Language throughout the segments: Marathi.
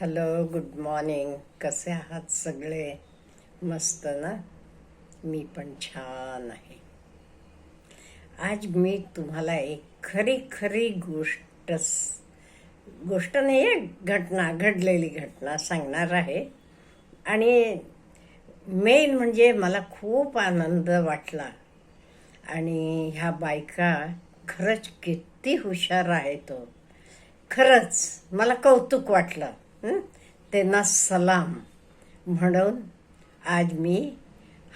Hello good morning. कसे आहात सगळे? मस्त ना? मी पण छान आहे. आज मी तुम्हाला एक खरी खरी गोष्ट गोष्ट नाही आहे घटना घडलेली घटना सांगणार आहे. आणि मेन म्हणजे मला खूप आनंद वाटला. आणि ह्या बायका खरंच किती हुशार आहेत तो खरंच मला कौतुक वाटलं. त्यांना सलाम म्हणून आज मी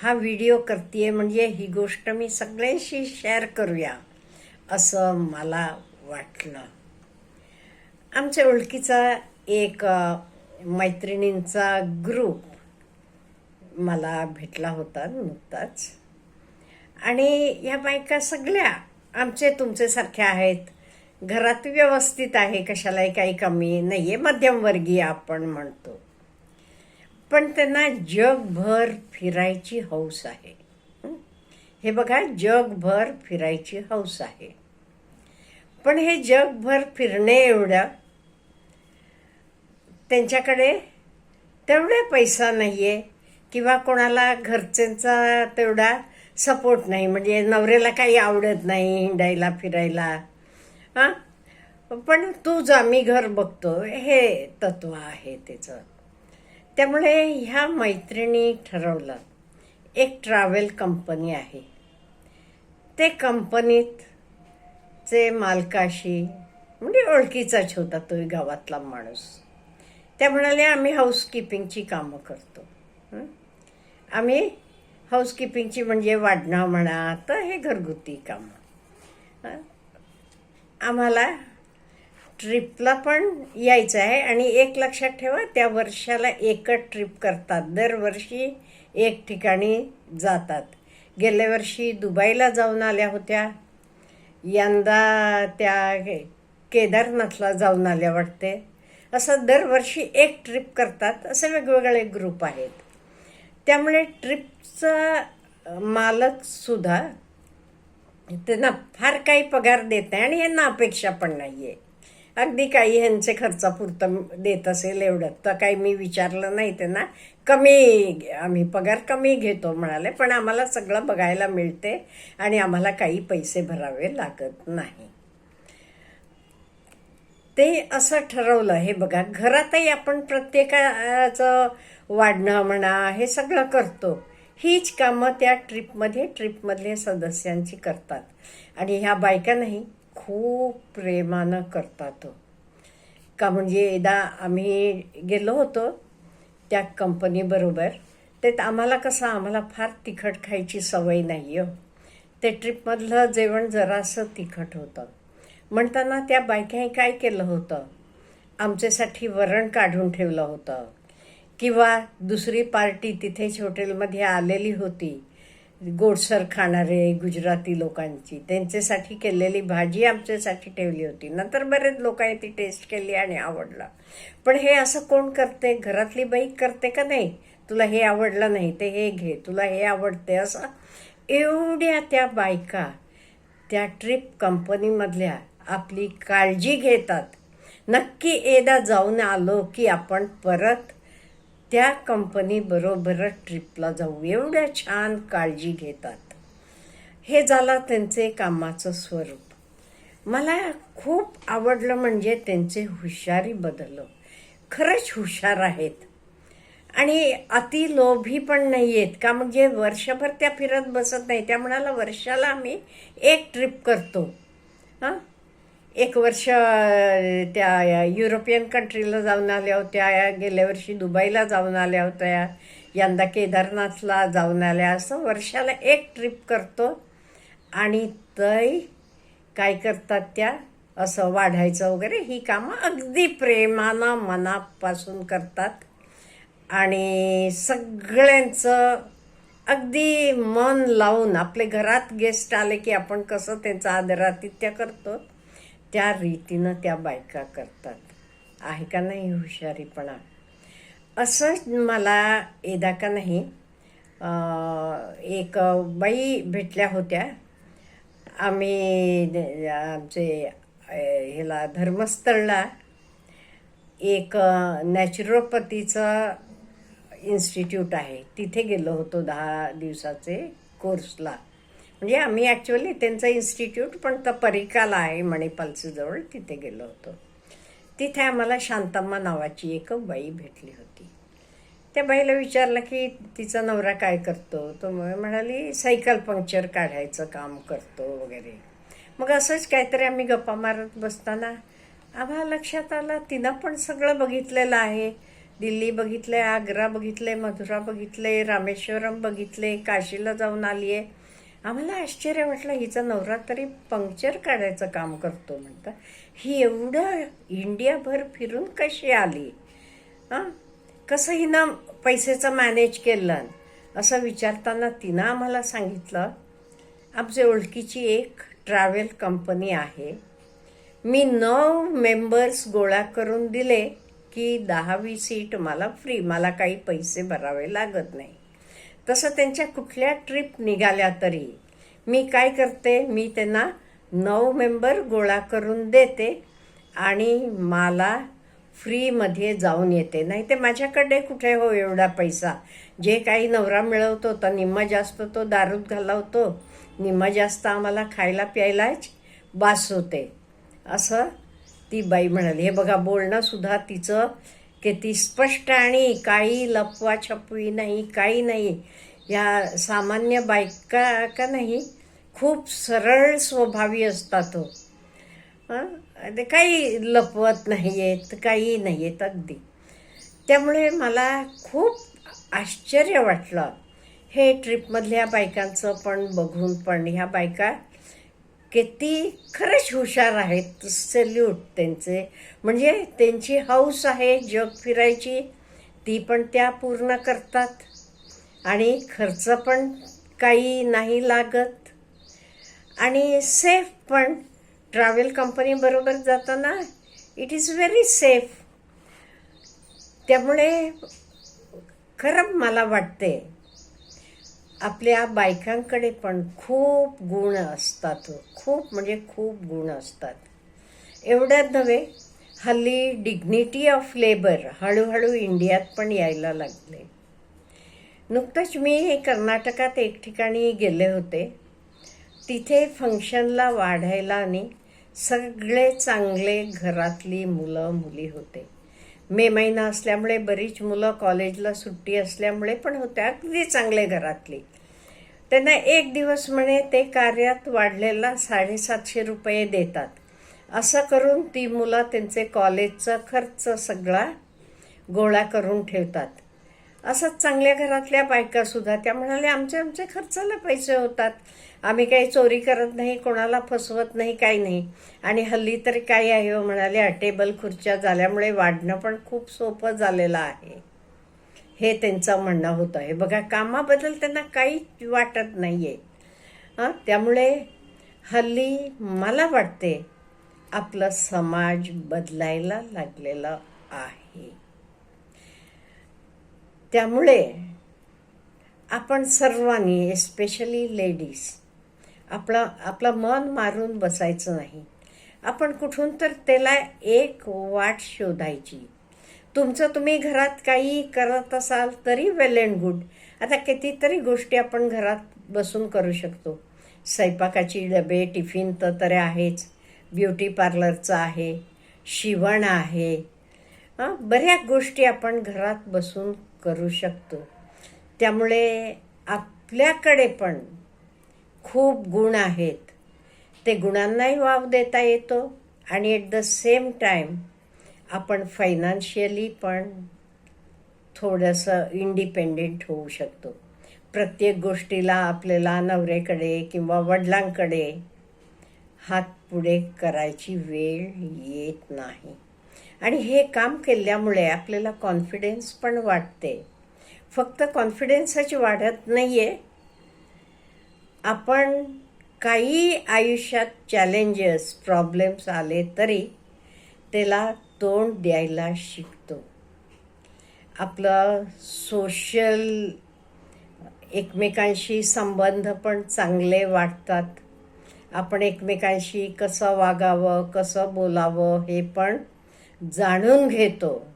हा व्हिडिओ करते म्हणजे ही गोष्ट मी सगळ्यांशी शेअर करूया असं मला वाटलं. आमच्या ओळखीचा एक मैत्रिणींचा ग्रुप मला भेटला होता नुकताच. आणि ह्या बायका सगळ्या आमचे तुमच्यासारख्या आहेत. घरात व्यवस्थित आहे कशालाही काही कमी नाहीये मध्यमवर्गीय आपण म्हणतो. पण त्यांना जगभर फिरायची हौस आहे. हे? बघा जगभर फिरायची हौस आहे. पण हे जगभर फिरणे एवढं त्यांच्याकडे तेवढा पैसा नाही आहे किंवा कोणाला घरच्यांचा तेवढा सपोर्ट नाही. म्हणजे नवऱ्याला काही आवडत नाही हिंडायला फिरायला. हां? पण तू जामी घर बघतो. हे तत्व आहे त्याचं त्यामुळे ह्या मैत्रिणी ठरवलं. एक ट्रॅव्हल कंपनी आहे. ते कंपनीत चे मालकाशी म्हणजे ओळखीचाच होता तो गावातला माणूस. त्या म्हणाले आम्ही हाऊसकीपिंगची कामं करतो. आम्ही हाऊसकीपिंगची म्हणजे वाढणं म्हणा तर हे घरगुती कामं. आम्हाला ट्रिपला पण यायचं आहे आणि एक लक्षात ठेवा त्या वर्षाला एकच ट्रिप करतात. दरवर्षी एक ठिकाणी जातात. गेल्या वर्षी दुबईला जाऊन आल्या होत्या. यंदा त्या केदारनाथला जाऊन आल्या वाटते. असं दरवर्षी एक ट्रिप करतात. असे वेगवेगळे ग्रुप आहेत. त्यामुळे ट्रिपचा मालकसुद्धा त्यांना फार काही पगार देत नाही आणि यांना अपेक्षा पण नाही आहे अगदी काही ह्यांचे खर्चापुरतं देत असेल एवढं तर काही मी विचारलं नाही त्यांना. कमी आम्ही पगार कमी घेतो म्हणाले पण आम्हाला सगळं बघायला मिळते आणि आम्हाला काही पैसे भरावे लागत नाही. ते असं ठरवलं हे बघा घरातही आपण प्रत्येकाचं वाढणं म्हणा हे सगळं करतो. हीच कामं त्या ट्रिपमध्ये ट्रिपमधले सदस्यांची करतात. आणि ह्या बायकांनाही खूप प्रेमानं करतात. का म्हणजे एकदा आम्ही गेलो होतो त्या कंपनीबरोबर ते आम्हाला कसं आम्हाला फार तिखट खायची सवय नाही हो. ते ट्रिपमधलं जेवण जरासं तिखट होतं. म्हणताना त्या बायकाही काय केलं होतं? आमच्यासाठी वरण काढून ठेवलं होतं. किंवा दुसरी पार्टी तिथेच हॉटेलमध्ये आलेली होती गोडसर खाणारे गुजराती लोकांची. त्यांच्यासाठी केलेली भाजी आमच्यासाठी ठेवली होती. नंतर बरेच लोकांनी ती टेस्ट केली आणि आवडलं. पण हे असं कोण करते? घरातली बाई करते का नाही? तुला हे आवडलं नाही ते हे घे तुला हे आवडते असं? एवढ्या त्या बायका त्या ट्रिप कंपनीमधल्या आपली काळजी घेतात. नक्की एकदा जाऊन आलो की आपण परत त्या कंपनीबरोबरच ट्रिपला जाऊ एवढ्या छान काळजी घेतात. हे झालं त्यांचे कामाचं स्वरूप. मला खूप आवडलं म्हणजे त्यांचे हुशारी बदललं खरंच हुशार आहेत. आणि अति लोभी पण नाही आहेत का म्हणजे वर्षभर त्या फिरत बसत नाही. त्या म्हणाला वर्षाला आम्ही एक ट्रिप करतो. हां? एक वर्ष त्या युरोपियन कंट्रीला जाऊन आल्या होत्या. गेल्या वर्षी दुबईला जाऊन आल्या होत्या. यंदा केदारनाथला जाऊन आल्या. असं वर्षाला एक ट्रिप करतो. आणि तय काय करतात त्या? असं वाढायचं वगैरे ही कामं अगदी प्रेमानं मनापासून करतात. आणि सगळ्यांचं अगदी मन लावून आपले घरात गेस्ट आले की आपण कसं त्यांचं आदरातिथ्य करतो. त्या रीतीनं त्या बायका करतात. आहे का नाही हुशारीपणा? असंच मला येदा का नाही एक बाई भेटल्या होत्या. आम्ही आमचे ह्याला धर्मस्थळला एक अ, नॅचरोपॅथीचं इन्स्टिट्यूट आहे. तिथे गेलो होतो दहा दिवसाचे कोर्सला म्हणजे आम्ही ॲक्च्युअली त्यांचं इन्स्टिट्यूट पण तर परिकाला आहे मणिपालचं तिथे गेलो होतो. तिथे आम्हाला शांतम्मा नावाची एक बाई भेटली होती. त्या बाईला विचारलं की तिचा नवरा काय करतो? तो म्हणाली सायकल पंक्चर काढायचं काम करतो वगैरे. मग असंच काहीतरी आम्ही गप्पा मारत बसताना आम्हाला लक्षात आलं तिनं पण सगळं बघितलेलं आहे. दिल्ली बघितले आग्रा बघितले मथुरा बघितले रामेश्वरम बघितले काशीला जाऊन आली आहे आम्हाला आश्चर्य वाटलं हिचा नवरा तरी पंक्चर काढायचं काम करतो म्हणता. ही एवढं इंडियाभर फिरून कशी आली? हां? कसं हिनं पैसेचं मॅनेज केलं? असं विचारताना तिनं आम्हाला सांगितलं आमची ओळखीची एक ट्रॅव्हल कंपनी आहे. मी नऊ मेंबर्स गोळा करून दिले की दहावी सीट मला फ्री मला काही पैसे भरावे लागत नाही. तसं त्यांच्या कुठल्या ट्रिप निघाल्या तरी मी काय करते? मी त्यांना नऊ मेंबर गोळा करून देते आणि मला फ्रीमध्ये जाऊन येते. नाही ते माझ्याकडे कुठे हो एवढा पैसा? जे काही नवरा मिळवतो तर निम्मा जास्त तो दारूत घालवतो निम्मा जास्त आम्हाला खायला प्यायलाच बास होते. असं ती बाई म्हणाली. हे बघा बोलणंसुद्धा तिचं की किती स्पष्ट आणि काही लपवा छपवी नाही काही नाही. या सामान्य बायका का नाही खूप सरळ स्वभावी असतात हो. ते काही लपवत नाही आहेत काही नाही आहेत अगदी. त्यामुळे मला खूप आश्चर्य वाटलं. हे ट्रिपमधल्या बायकांचं पण बघून पण ह्या बायका किती खरंच हुशार आहेत सल्यूट त्यांचे. म्हणजे त्यांची हौस आहे जग फिरायची ती पण त्या पूर्ण करतात. आणि खर्च पण काही नाही लागत. आणि सेफ पण. ट्रॅव्हल कंपनीबरोबर जाताना इट इज व्हेरी सेफ त्यामुळे खरं मला वाटते आपल्या बायकांकडे पण खूप गुण असतात हो. खूप म्हणजे खूप गुण असतात. एवढ्यात नव्हे हल्ली डिग्निटी ऑफ लेबर हळूहळू इंडियात पण यायला लागले. नुकतंच मी हे कर्नाटकात एक ठिकाणी गेले होते. तिथे फंक्शनला वाढायला आणि सगळे चांगले घरातली मुलं मुली होते. मे महिना असल्यामुळे बरीच मुलं कॉलेजला सुट्टी असल्यामुळे पण होत्या अगदी चांगले घरातली. त्यांना एक दिवस म्हणे ते कार्यात वाढलेला साडेसातशे रुपये देतात. असं करून ती मुलं त्यांचे कॉलेजचा खर्च सगळा गोळा करून ठेवतात. असंच चांगल्या घरातल्या बायकासुद्धा त्या म्हणाल्या आमचे आमचे खर्चाला पैसे होतात. आम्ही काही चोरी करत नाही कोणाला फसवत नाही काही नाही. आणि हल्ली तरी काय आहे हो म्हणाले टेबल खुर्च्या झाल्यामुळे वाढणं पण खूप सोपं झालेलं आहे. हे त्यांचं म्हणणं होतं. हे बघा कामाबद्दल त्यांना काही वाटत नाही आहे हां? त्यामुळे हल्ली मला वाटते आपलं समाज बदलायला लागलेलं आहे. त्यामुळे आपण सर्वांनी एस्पेशली लेडीज आपलं आपलं मन मारून बसायचं नाही. आपण कुठून तर त्याला एक वाट शोधायची. तुमचं तुम्ही घरात काही करत असाल तरी वेल अँड गुड आता कितीतरी गोष्टी आपण घरात बसून करू शकतो. स्वयंपाकाची डबे टिफिन तर तरी आहेच. ब्युटी पार्लरचं आहे. शिवण आहे. बऱ्याच गोष्टी आपण घरात बसून करू शकतो. त्यामुळे आपल्याकडे पण खूप गुण आहेत. ते गुणांनाही वाव देता येतो आणि ॲट द सेम टाईम आपण फायनान्शियली पण थोडंसं इंडिपेंडेंट होऊ शकतो. प्रत्येक गोष्टीला आपल्याला नवऱ्याकडे किंवा वडिलांकडे हात पुढे करायची वेळ येत नाही. आणि हे काम केल्यामुळे आपल्याला कॉन्फिडन्स पण वाटते. फक्त कॉन्फिडन्सच वाढत नाही आहे आपण काही आयुष्यात चॅलेंजेस प्रॉब्लेम्स आले तरी त्याला तोंड द्यायला शिकतो. आपलं सोशल एकमेकांशी संबंध पण चांगले वाटतात. आपण एकमेकांशी कसं वागावं कसं बोलावं हे पण जाणून घेतो.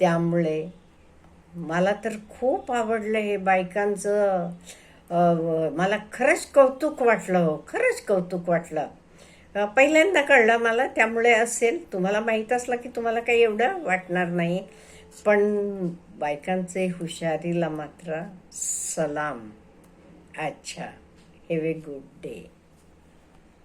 त्यामुळे मला तर खूप आवडलं हे बायकांचं मला खरंच कौतुक वाटलं हो खरंच कौतुक वाटलं. पहिल्यांदा कळलं मला त्यामुळे असेल. तुम्हाला माहीत असलं की तुम्हाला काही एवढं वाटणार नाही. पण बायकांचे हुशारीला मात्र सलाम. अच्छा हॅव ए गुड डे